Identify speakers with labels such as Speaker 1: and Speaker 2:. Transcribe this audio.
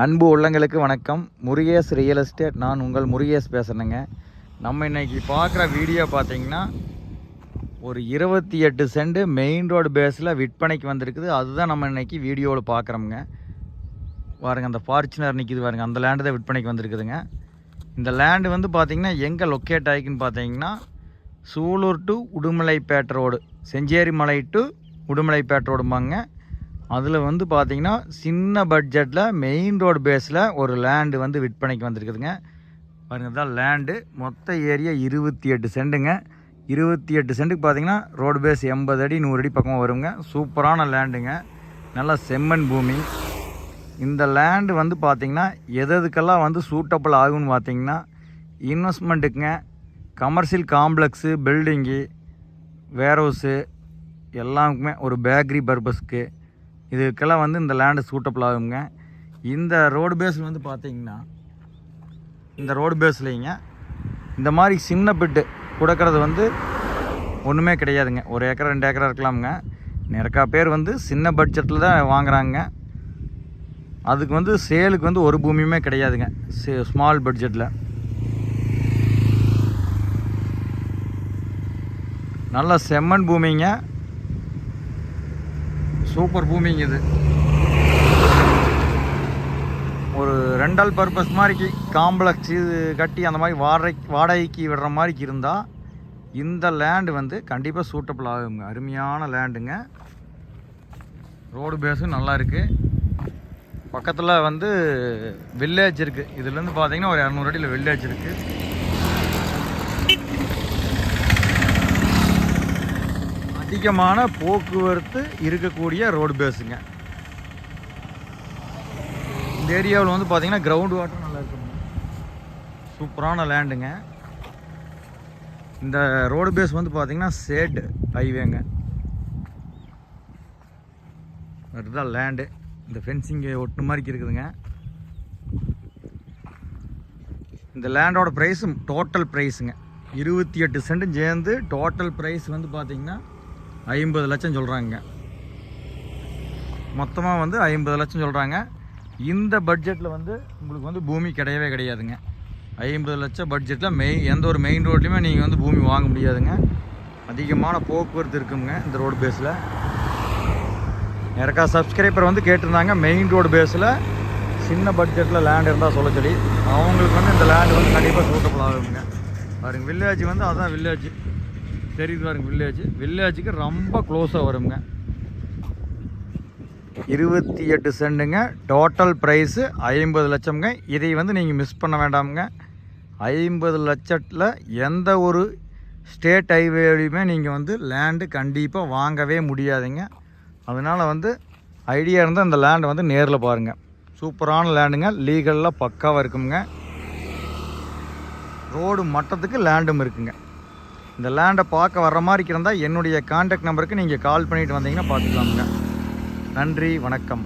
Speaker 1: அன்பு உள்ளங்களுக்கு வணக்கம். முருகேஷ் ரியல் எஸ்டேட் நான் உங்கள் முருகேஷ் பேசுகிறேங்க நம்ம இன்னைக்கு பார்க்குற வீடியோ பார்த்தீங்கன்னா ஒரு இருபத்தி எட்டு சென்ட் மெயின் ரோடு பேஸில் விற்பனைக்கு வந்திருக்குது. அதுதான் நம்ம இன்னைக்கு வீடியோவில் பார்க்குறோமுங்க. பாருங்க அந்த ஃபார்ச்சுனர் நிற்கிது பாருங்க. அந்த லேண்டு தான் விற்பனைக்கு வந்திருக்குதுங்க. இந்த லேண்டு வந்து பார்த்தீங்கன்னா எங்கே லொக்கேட் ஆகிக்குன்னு பார்த்தீங்கன்னா Sulur to Udumalaipettai road Chencheri Malai to Udumalaipettai ரோடுமாங்க அதில் வந்து பார்த்தீங்கன்னா சின்ன பட்ஜெட்டில் மெயின் ரோடு பேஸில் ஒரு லேண்டு வந்து விற்பனைக்கு வந்திருக்குதுங்க. பாருங்க தான் லேண்டு மொத்த ஏரியா இருபத்தி எட்டு சென்ட்டுங்க இருபத்தி எட்டு சென்ட்டுக்கு பார்த்தீங்கன்னா ரோடு பேஸ் எண்பது அடி நூறு அடி பக்கமாக வருங்க. சூப்பரான லேண்டுங்க நல்லா செம்மண் பூமி. இந்த லேண்டு வந்து பார்த்திங்கன்னா எது எதுக்கெல்லாம் வந்து சூட்டபிள் ஆகும்னு பார்த்தீங்கன்னா இன்வெஸ்ட்மெண்ட்டுக்குங்க கமர்ஷியல் காம்ப்ளெக்ஸு பில்டிங்கு வேர்ஹவுஸு எல்லாருக்குமே ஒரு பேக்கரி பர்பஸ்க்கு இதுக்கெல்லாம் வந்து இந்த லேண்டு சூட்டபிள் ஆகுங்க. இந்த ரோடு பேஸில் வந்து பார்த்தீங்கன்னா இந்த ரோடு பேஸ்லேங்க இந்த மாதிரி சின்ன பிட்டு கொடுக்கறது வந்து ஒன்றுமே கிடையாதுங்க. ஒரு ஏக்கர் ரெண்டு ஏக்கரா இருக்கலாமுங்க. நிறையா பேர் வந்து சின்ன பட்ஜெட்டில் தான் வாங்குறாங்க. அதுக்கு வந்து சேலுக்கு வந்து ஒரு பூமியுமே கிடையாதுங்க. ஸ்மால் பட்ஜெட்டில் நல்லா செம்மண் பூமிங்க. சூப்பர் பூமிங்க இது. ஒரு ரெண்டல் பர்பஸ் மாதிரிக்கு காம்ப்ளெக்ஸ் இது கட்டி அந்த மாதிரி வாடகை வாடகைக்கு விடுற மாதிரி இருந்தால் இந்த லேண்டு வந்து கண்டிப்பாக சூட்டபிள் ஆகுங்க. அருமையான லேண்டுங்க ரோடு பேஸும் நல்லா இருக்குது பக்கத்தில் வந்து வில்லேஜ் இருக்குது இதுலேருந்து பார்த்தீங்கன்னா ஒரு இரநூறு அடியில் வில்லேஜ் இருக்குது அதிகமான போக்குவரத்து இருக்கக்கூடிய ரோடு பேஸுங்க இந்த ஏரியாவில் வந்து பார்த்திங்கன்னா கிரவுண்ட் வாட்டர் நல்லா இருக்குங்க சூப்பரான லேண்டுங்க இந்த ரோடு பேஸ் வந்து பார்த்திங்கன்னா சேட்டு ஹைவேங்க அதுதான் லேண்டு இந்த ஃபென்சிங்கு ஒட்டு மாதிரி இருக்குதுங்க. இந்த லேண்டோட ப்ரைஸும் டோட்டல் ப்ரைஸுங்க இருபத்தி எட்டு சென்ட்டும் சேர்ந்து டோட்டல் ப்ரைஸ் வந்து பார்த்திங்கன்னா ஐம்பது லட்சம் சொல்கிறாங்க மொத்தமாக வந்து ஐம்பது லட்சம் சொல்கிறாங்க இந்த பட்ஜெட்டில் வந்து உங்களுக்கு வந்து பூமி கிடையவே கிடையாதுங்க. ஐம்பது லட்சம் பட்ஜெட்டில் மெய் எந்த ஒரு மெயின் ரோட்லையுமே நீங்கள் வந்து பூமி வாங்க முடியாதுங்க. அதிகமான போக்குவரத்து இருக்குங்க இந்த ரோடு பேஸில் யாருக்கா சப்ஸ்கிரைபர் வந்து கேட்டிருந்தாங்க மெயின் ரோடு பேஸில் சின்ன பட்ஜெட்டில் லேண்ட் இருந்தால் சொல்ல சொல்லி. அவங்களுக்கு வந்து இந்த லேண்டு வந்து கண்டிப்பாக சூட்டபிள் ஆகுங்க. பாருங்க வில்லேஜ் வந்து அதுதான் வில்லேஜ் தெரியுது பாருங்க வில்லேஜ் வில்லேஜுக்கு ரொம்ப க்ளோஸாக வருங்க. இருபத்தி எட்டு சென்ட்டுங்க டோட்டல் ப்ரைஸு ஐம்பது லட்சம்ங்க. இதை வந்து நீங்கள் மிஸ் பண்ண வேண்டாமுங்க. ஐம்பது லட்சத்தில் எந்த ஒரு ஸ்டேட் ஹைவேலையுமே நீங்கள் வந்து லேண்டு கண்டிப்பாக வாங்கவே முடியாதுங்க. அதனால் வந்து ஐடியா இருந்தால் இந்த லேண்டை வந்து நேரில் பாருங்கள் சூப்பரான லேண்டுங்க லீகலாக பக்காவாக இருக்குங்க. ரோடு மட்டத்துக்கு லேண்டும் இருக்குங்க. இந்த லேண்டை பார்க்க வர்ற மாதிரி இருந்தால் என்னுடைய காண்டாக்ட் நம்பருக்கு நீங்கள் கால் பண்ணிட்டு வந்தீங்கன்னா பார்த்துக்கலாமுங்க. நன்றி வணக்கம்.